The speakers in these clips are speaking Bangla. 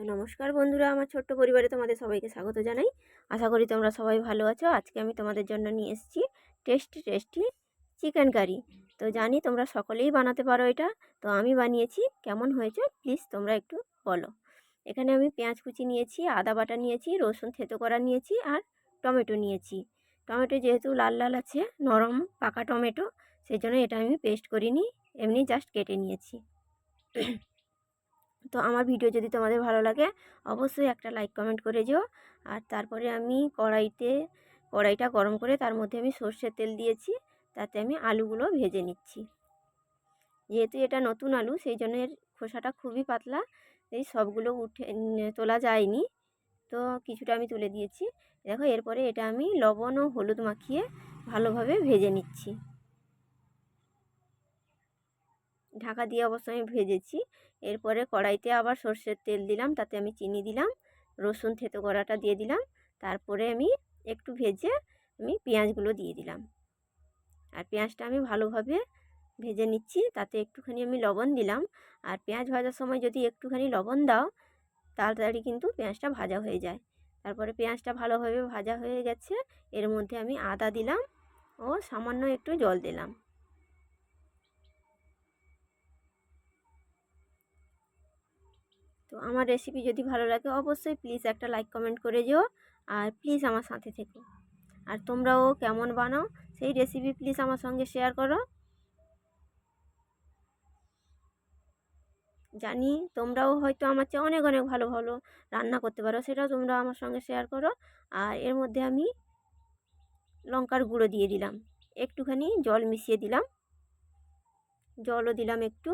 তো নমস্কার বন্ধুরা, আমার ছোট্ট পরিবারে তোমাদের সবাইকে স্বাগত জানাই। আশা করি তোমরা সবাই ভালো আছো। আজকে আমি তোমাদের জন্য নিয়ে এসেছি টেস্টি টেস্টি চিকেন কারি। তো জানি তোমরা সকলেই বানাতে পারো এটা। তো আমি বানিয়েছি, কেমন হয়েছে প্লিজ তোমরা একটু বলো। এখানে আমি পেঁয়াজ কুচি নিয়েছি, আদা বাটা নিয়েছি, রসুন থেতো করা নিয়েছি আর টমেটো নিয়েছি। টমেটো যেহেতু লাল লাল আছে, নরম, পাকা টমেটো সেই জন্য এটা আমি পেস্ট করিনি, এমনি জাস্ট কেটে নিয়েছি। তো আমার ভিডিও যদি তোমাদের ভালো লাগে, অবশ্যই একটা লাইক কমেন্ট করে যেও। আর তারপরে আমি কড়াইতে, কড়াইটা গরম করে তার মধ্যে আমি সর্ষের তেল দিয়েছি, তাতে আমি আলুগুলো ভেজে নিচ্ছি। যেহেতু এটা নতুন আলু, সেই জন্য এর খোসাটা খুবই পাতলা, এই সবগুলো উঠে তোলা যায়নি। তো কিছুটা আমি তুলে দিয়েছি। দেখো, এরপরে এটা আমি লবণ ও হলুদ মাখিয়ে ভালোভাবে ভেজে নিচ্ছি। ঢাকা দিয়ে অবশ্য আমি ভেজেছি। এরপরে কড়াইতে আবার সর্ষের তেল দিলাম, তাতে আমি চিনি দিলাম, রসুন থেতো করাটা দিয়ে দিলাম, তারপরে আমি একটু ভেজে আমি পেঁয়াজগুলো দিয়ে দিলাম। আর পেঁয়াজটা আমি ভালোভাবে ভেজে নিচ্ছি, তাতে একটুখানি আমি লবণ দিলাম। আর পেঁয়াজ ভাজার সময় যদি একটুখানি লবণ দাও, তাড়াতাড়ি কিন্তু পেঁয়াজটা ভাজা হয়ে যায়। তারপরে পেঁয়াজটা ভালোভাবে ভাজা হয়ে গেছে, এর মধ্যে আমি আদা দিলাম ও সামান্য একটু জল দিলাম। তো আমার রেসিপি যদি ভালো লাগে অবশ্যই প্লিজ একটা লাইক কমেন্ট করে যেও আর প্লিজ আমার সাথে থেকো। আর তোমরাও কেমন বানাও, সেই রেসিপি প্লিজ আমার সঙ্গে শেয়ার করো। জানি তোমরাও হয়তো আমার চেয়ে অনেক অনেক ভালো ভালো রান্না করতে পারো, সেটাও তোমরা আমার সঙ্গে শেয়ার করো। আর এর মধ্যে আমি লঙ্কার গুঁড়ো দিয়ে দিলাম। একটুখানি জল মিশিয়ে দিলাম। জলও দিলাম একটু।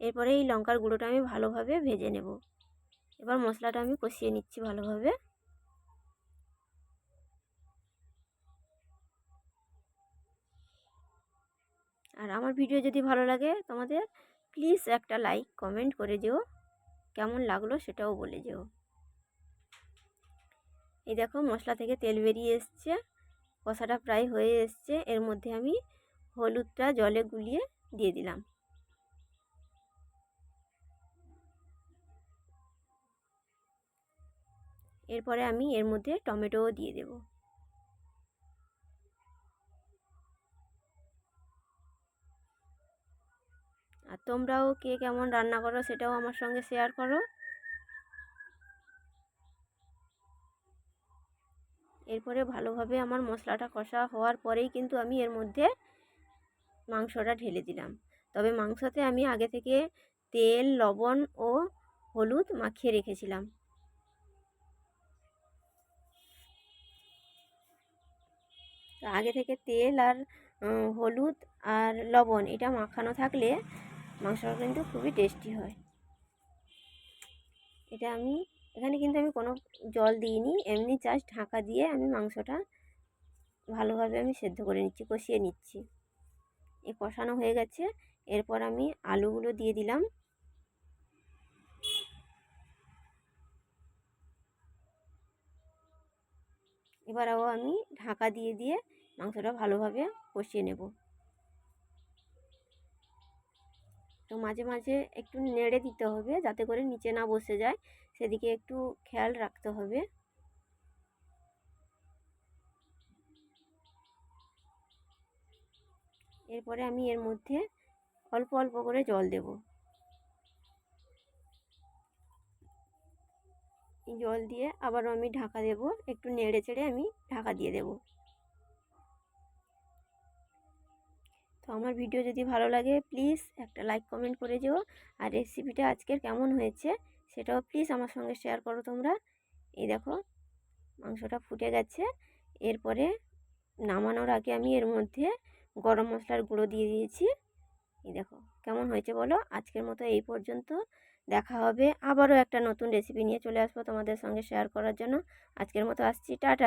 এরপরে এই লঙ্কার গুঁড়োটা আমি ভালোভাবে ভেজে নেব। এবার মশলাটা আমি কষিয়ে নিচ্ছি ভালোভাবে। আর আমার ভিডিও যদি ভালো লাগে তোমাদের প্লিজ একটা লাইক কমেন্ট করে যেও। কেমন লাগল সেটাও বলে যেও। এই দেখো মশলা থেকে তেল বেরিয়ে এসছে, কষাটা প্রায় হয়ে এসছে। এর মধ্যে আমি হলুদটা জলে গুলিয়ে দিয়ে দিলাম। এরপরে আমি এর মধ্যে টমেটোও দিয়ে দেব। আর তোমরাও কে কেমন রান্না করো সেটাও আমার সঙ্গে শেয়ার করো। এরপরে ভালোভাবে আমার মশলাটা কষা হওয়ার পরেই কিন্তু আমি এর মধ্যে মাংসটা ঢেলে দিলাম। তবে মাংসতে আমি আগে থেকে তেল, লবণ ও হলুদ মাখিয়ে রেখেছিলাম। আগে থেকে তেল আর হলুদ আর লবণ এটা মাখানো থাকলে মাংসটা কিন্তু খুবই টেস্টি হয়। এটা আমি, এখানে কিন্তু আমি কোনো জল দিইনি, এমনি জাস্ট ঢাকা দিয়ে আমি মাংসটা ভালোভাবে আমি সেদ্ধ করে নিচ্ছি, কষিয়ে নিচ্ছি। এ কষানো হয়ে গেছে, এরপর আমি আলুগুলো দিয়ে দিলাম। এবারও আমি ঢাকা দিয়ে দিয়ে মাংসটা ভালোভাবে কষিয়ে নেব। তো মাঝে মাঝে একটু নেড়ে দিতে হবে যাতে করে নিচে না বসে যায়। সেদিকে একটু খেয়াল রাখতে হবে। এরপরে আমি এর মধ্যে অল্প অল্প করে জল দেবো। জল দিয়ে আবারও আমি ঢাকা দেব। একটু নেড়ে চেড়ে আমি ঢাকা দিয়ে দেব। তো আমার ভিডিও যদি ভালো লাগে প্লিজ একটা লাইক কমেন্ট করে যেও। আর রেসিপিটা আজকের কেমন হয়েছে, সেটাও প্লিজ আমার সঙ্গে শেয়ার করো তোমরা। এই দেখো, মাংসটা ফুটে গেছে। এরপরে নামানোর আগে আমি এর মধ্যে গরম মশলার গুঁড়ো দিয়ে দিয়েছি। এই দেখো, কেমন হয়েছে বলো? আজকের মতো এই পর্যন্ত। দেখা হবে আবারও একটা নতুন রেসিপি নিয়ে চলে আসব তোমাদের সঙ্গে শেয়ার করার জন্য। আজকের মতো আসছি, টাটা।